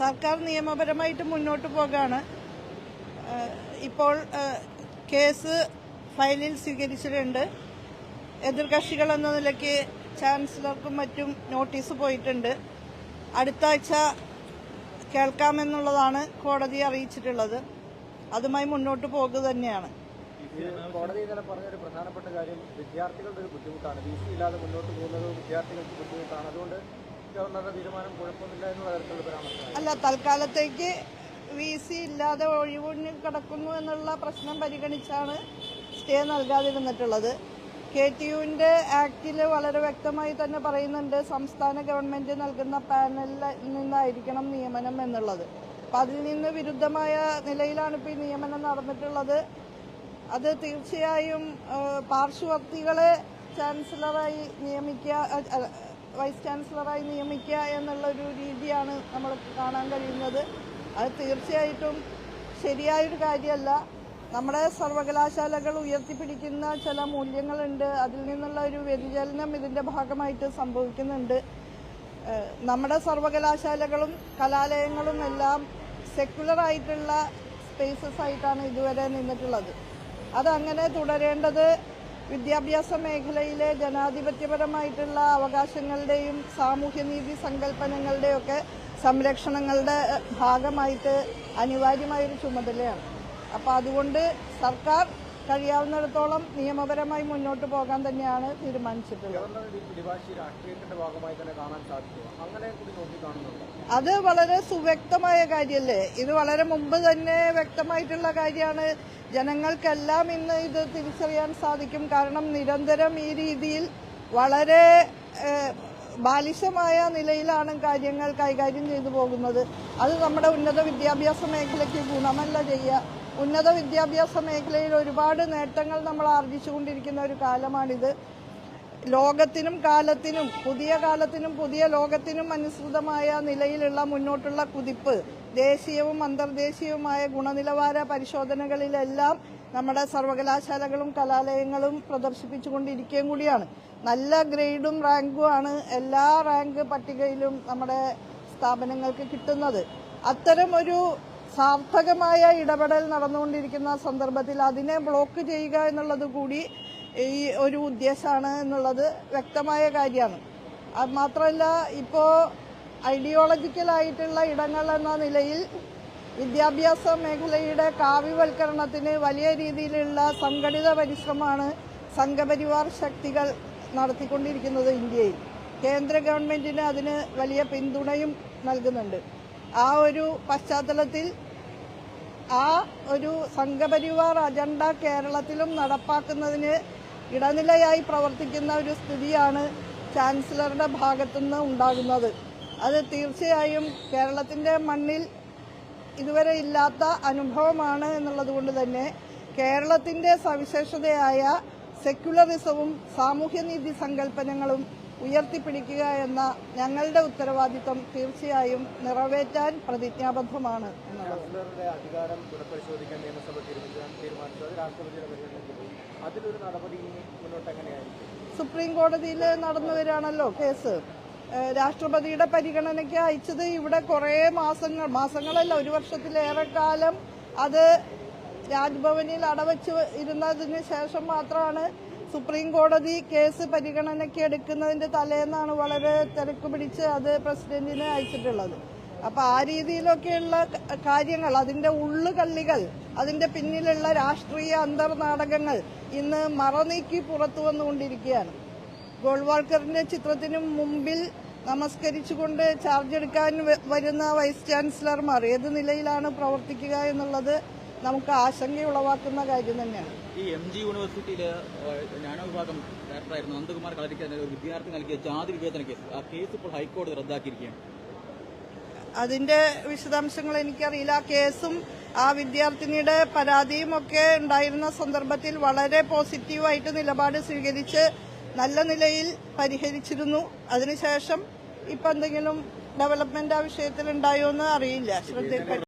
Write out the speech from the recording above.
സർക്കാർ നിയമപരമായിട്ട് മുന്നോട്ട് പോകാണ്. ഇപ്പോൾ കേസ് ഫയലിൽ സ്വീകരിച്ചിട്ടുണ്ട്. എതിർകക്ഷികൾ എന്ന നിലയ്ക്ക് ചാൻസലർക്കും മറ്റും നോട്ടീസ് പോയിട്ടുണ്ട്. അടുത്ത ആഴ്ച കേൾക്കാമെന്നുള്ളതാണ് കോടതി അറിയിച്ചിട്ടുള്ളത്. അതുമായി മുന്നോട്ട് പോകുക തന്നെയാണ്. കോടതി ഇന്നലെ പറഞ്ഞൊരു പ്രധാനപ്പെട്ട കാര്യം വിദ്യാർത്ഥികളുടെ ഒരു ബുദ്ധിമുട്ടാണ്. വി ഇല്ലാതെ മുന്നോട്ട് പോകുന്നത് വിദ്യാർത്ഥികൾക്ക് ബുദ്ധിമുട്ടാണ്. അതുകൊണ്ട് അല്ല തൽക്കാലത്തേക്ക് വി സി ഇല്ലാതെ ഒഴിവൊഴിഞ്ഞ് കിടക്കുന്നു എന്നുള്ള പ്രശ്നം പരിഗണിച്ചാണ് സ്റ്റേ നൽകാതിരുന്നിട്ടുള്ളത്. കെ ടി യുവിന്റെ ആക്ടിൽ വളരെ വ്യക്തമായി തന്നെ പറയുന്നുണ്ട് സംസ്ഥാന ഗവൺമെന്റ് നൽകുന്ന പാനലിൽ നിന്നായിരിക്കണം നിയമനം എന്നുള്ളത്. അപ്പം അതിൽ നിന്ന് വിരുദ്ധമായ നിലയിലാണ് ഇപ്പോൾ ഈ നിയമനം നടന്നിട്ടുള്ളത്. അത് തീർച്ചയായും പാർശ്വവർത്തികളെ ചാൻസലറായി നിയമിക്കുക വൈസ് ചാൻസലറായി നിയമിക്കുക എന്നുള്ള ഒരു രീതിയാണ് നമ്മൾ കാണാൻ കഴിയുന്നത്. അത് തീർച്ചയായിട്ടും ശരിയായൊരു കാര്യമല്ല. നമ്മുടെ സർവകലാശാലകൾ ഉയർത്തിപ്പിടിക്കുന്ന ചില മൂല്യങ്ങളുണ്ട്. അതിൽ നിന്നുള്ള ഒരു വ്യതിചലനം ഇതിന്റെ ഭാഗമായിട്ട് സംഭവിക്കുന്നുണ്ട്. നമ്മുടെ സർവകലാശാലകളും കലാലയങ്ങളും എല്ലാം സെക്യുലർ ആയിട്ടുള്ള സ്പേസസ് ആയിട്ടാണ് ഇതുവരെ നിന്നിട്ടുള്ളത്. അതങ്ങനെ തുടരേണ്ടത് വിദ്യാഭ്യാസ മേഖലയിലെ ജനാധിപത്യപരമായിട്ടുള്ള അവകാശങ്ങളുടെയും സാമൂഹ്യനീതി സങ്കല്പനങ്ങളുടെയൊക്കെ സംരക്ഷണങ്ങളുടെ ഭാഗമായിട്ട് അനിവാര്യമായൊരു ചുമതലയാണ്. അപ്പോൾ അതുകൊണ്ട് സർക്കാർ കഴിയാവുന്നിടത്തോളം നിയമപരമായി മുന്നോട്ട് പോകാൻ തന്നെയാണ് തീരുമാനിച്ചിട്ടുള്ളത്. അത് വളരെ സുവ്യക്തമായ കാര്യമല്ലേ ഇത് വളരെ മുമ്പ് തന്നെ വ്യക്തമായിട്ടുള്ള കാര്യമാണ്. ജനങ്ങൾക്കെല്ലാം ഇന്ന് ഇത് തിരിച്ചറിയാൻ സാധിക്കും. കാരണം നിരന്തരം ഈ രീതിയിൽ വളരെ ബാലിശമായ നിലയിലാണ് കാര്യങ്ങൾ കൈകാര്യം ചെയ്തു പോകുന്നത്. അത് നമ്മുടെ ഉന്നത വിദ്യാഭ്യാസ മേഖലയ്ക്ക് ഗുണമല്ല ചെയ്യുക. ഉന്നത വിദ്യാഭ്യാസ മേഖലയിൽ ഒരുപാട് നേട്ടങ്ങൾ നമ്മൾ ആർജിച്ചുകൊണ്ടിരിക്കുന്ന ഒരു കാലമാണിത്. ലോകത്തിനും കാലത്തിനും പുതിയ കാലത്തിനും പുതിയ ലോകത്തിനും അനുസൃതമായ നിലയിലുള്ള മുന്നോട്ടുള്ള കുതിപ്പ് ദേശീയവും അന്തർദേശീയവുമായ ഗുണനിലവാര പരിശോധനകളിലെല്ലാം നമ്മുടെ സർവകലാശാലകളും കലാലയങ്ങളും പ്രദർശിപ്പിച്ചുകൊണ്ടിരിക്കുകയും കൂടിയാണ്. നല്ല ഗ്രേഡും റാങ്കുമാണ് എല്ലാ റാങ്ക് പട്ടികയിലും നമ്മുടെ സ്ഥാപനങ്ങൾക്ക് കിട്ടുന്നത്. അത്തരം ഒരു സാർത്ഥകമായ ഇടപെടൽ നടന്നുകൊണ്ടിരിക്കുന്ന സന്ദർഭത്തിൽ അതിനെ ബ്ലോക്ക് ചെയ്യുക എന്നുള്ളത് കൂടി ഈ ഒരു ഉദ്ദേശമാണ് എന്നുള്ളത് വ്യക്തമായ കാര്യമാണ്. അത് മാത്രമല്ല ഇപ്പോൾ ഐഡിയോളജിക്കലായിട്ടുള്ള ഇടങ്ങൾ എന്ന നിലയിൽ വിദ്യാഭ്യാസ മേഖലയുടെ കാവ്യവൽക്കരണത്തിന് വലിയ രീതിയിലുള്ള സംഘടിത പരിശ്രമമാണ് സംഘപരിവാർ ശക്തികൾ നടത്തിക്കൊണ്ടിരിക്കുന്നത് ഇന്ത്യയിൽ. കേന്ദ്ര ഗവൺമെന്റിന് അതിന് വലിയ പിന്തുണയും നൽകുന്നുണ്ട്. ആ ഒരു പശ്ചാത്തലത്തിൽ ആ ഒരു സംഘപരിവാർ അജണ്ട കേരളത്തിലും നടപ്പാക്കുന്നതിന് ഇടനിലയായി പ്രവർത്തിക്കുന്ന ഒരു സ്ഥിതിയാണ് ചാൻസലറുടെ ഭാഗത്തുനിന്ന് ഉണ്ടാകുന്നത്. അത് തീർച്ചയായും കേരളത്തിന്റെ മണ്ണിൽ ഇതുവരെ ഇല്ലാത്ത അനുഭവമാണ് എന്നുള്ളത് കൊണ്ട് തന്നെ കേരളത്തിന്റെ സവിശേഷതയായ സെക്യുലറിസവും സാമൂഹ്യനീതി സങ്കല്പനങ്ങളും ഉയർത്തിപ്പിടിക്കുക എന്ന ഞങ്ങളുടെ ഉത്തരവാദിത്വം തീർച്ചയായും നിറവേറ്റാൻ പ്രതിജ്ഞാബദ്ധമാണ് സുപ്രീം കോടതിയിൽ നടന്നു വരികയാണല്ലോ കേസ് രാഷ്ട്രപതിയുടെ പരിഗണനയ്ക്ക് അയച്ചത് ഇവിടെ കുറേ മാസങ്ങൾ മാസങ്ങളല്ല ഒരു വർഷത്തിലേറെ കാലം അത് രാജ്ഭവനിൽ അടവച്ച് ഇരുന്നതിന് ശേഷം മാത്രമാണ് സുപ്രീം കോടതി കേസ് പരിഗണനയ്ക്ക് എടുക്കുന്നതിന്റെ തലേന്നാണ് വളരെ തിരക്ക് പിടിച്ച് അത് പ്രസിഡന്റിന് അയച്ചിട്ടുള്ളത്. അപ്പോൾ ആ രീതിയിലൊക്കെയുള്ള കാര്യങ്ങൾ അതിന്റെ ഉള്ളുകള്ളികൾ അതിന്റെ പിന്നിലുള്ള രാഷ്ട്രീയ അന്തർനാടകങ്ങൾ ഇന്ന് മറനീക്കി പുറത്തു വന്നുകൊണ്ടിരിക്കുകയാണ്. ഗോൾവാൾക്കറിന്റെ ചിത്രത്തിന് മുമ്പിൽ നമസ്കരിച്ചുകൊണ്ട് ചാർജ് എടുക്കാൻ വരുന്ന വൈസ് ചാൻസലർമാർ ഏത് നിലയിലാണ് പ്രവർത്തിക്കുക എന്നുള്ളത് നമുക്ക് ആശങ്കയുളവാക്കുന്ന കാര്യം തന്നെയാണ്. ഈ എം ജി യൂണിവേഴ്സിറ്റിയിലെ ജ്ഞാനവിഭാഗം ഡയറക്ടറായിരുന്നു നന്ദകുമാർ കളരിക്ക് ഒരു വിദ്യാർത്ഥി നൽകിയ ജാതി വിവേചന കേസ്. ആ കേസ് ഇപ്പോൾ ഹൈക്കോടതി റദ്ദാക്കിയിരിക്കുകയാണ്. അതിന്റെ വിശദാംശങ്ങൾ എനിക്കറിയില്ല. ആ കേസും ആ വിദ്യാർത്ഥിനിയുടെ പരാതിയും ഒക്കെ ഉണ്ടായിരുന്ന സന്ദർഭത്തിൽ വളരെ പോസിറ്റീവായിട്ട് നിലപാട് സ്വീകരിച്ച് നല്ല നിലയിൽ പരിഹരിച്ചിരുന്നു. അതിനുശേഷം ഇപ്പൊ എന്തെങ്കിലും ഡെവലപ്മെന്റ് ആ വിഷയത്തിൽ ഉണ്ടായോ എന്ന് അറിയില്ല. ശ്രദ്ധയിൽ